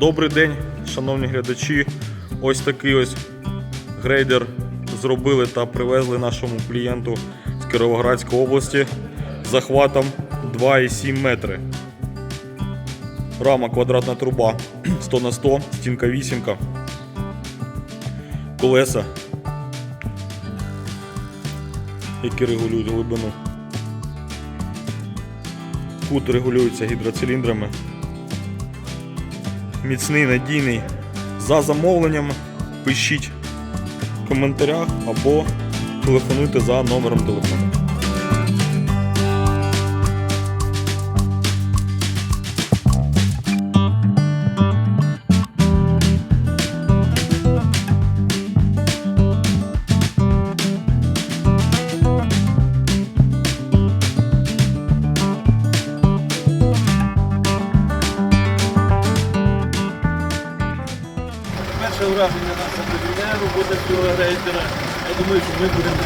Добрий день, шановні глядачі. Ось такий ось грейдер зробили та привезли нашому клієнту з Кіровоградської області захватом 2,7 метри. Рама квадратна труба 100 на 100, стінка вісімка, колеса, які регулюють глибину. Кут регулюється гідроциліндрами. Міцний, надійний. За замовленням пишіть в коментарях або телефонуйте за номером телефону. Перше враження наше буде робота цього рейтера. Я думаю, що ми будемо.